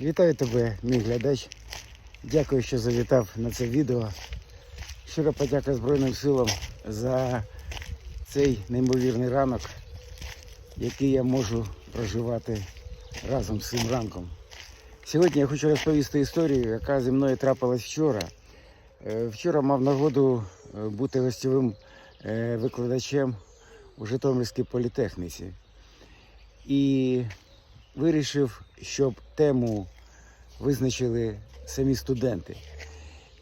Вітаю тебе, мій глядач. Дякую, що завітав на це відео. Щира подяка Збройним силам за цей неймовірний ранок, який я можу проживати разом з цим ранком. Сьогодні я хочу розповісти історію, яка зі мною трапилась вчора. Е, Вчора мав нагоду е, бути гостьовим е, викладачем у Житомирській політехніці. І вирішив, щоб тему визначили самі студенти.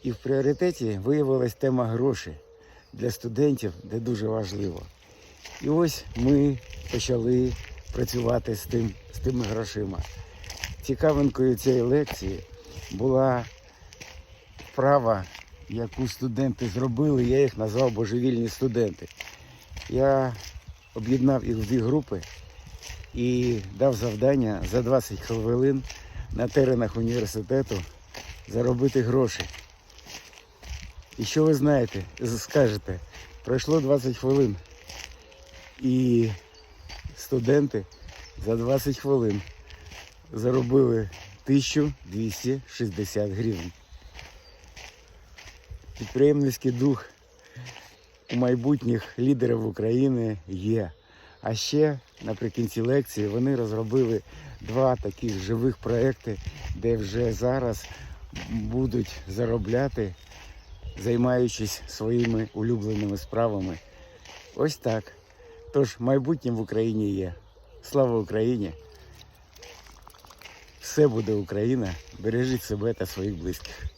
І в пріоритеті виявилась тема грошей для студентів, де дуже важливо. І ось ми почали працювати з, тим, з тими грошима. Цікавинкою цієї лекції була вправа, яку студенти зробили, я їх назвав божевільні студенти. Я об'єднав їх в дві групи і дав завдання за 20 хвилин на теренах університету заробити гроші. І що ви знаєте, скажете, пройшло 20 хвилин. І студенти за 20 хвилин заробили 1260 гривень. Підприємницький дух у майбутніх лідерів України є. А ще наприкінці лекції вони розробили два таких живих проекти, де вже зараз будуть заробляти, займаючись своїми улюбленими справами. Ось так. Тож майбутнє в Україні є. Слава Україні! Все буде Україна. Бережіть себе та своїх близьких.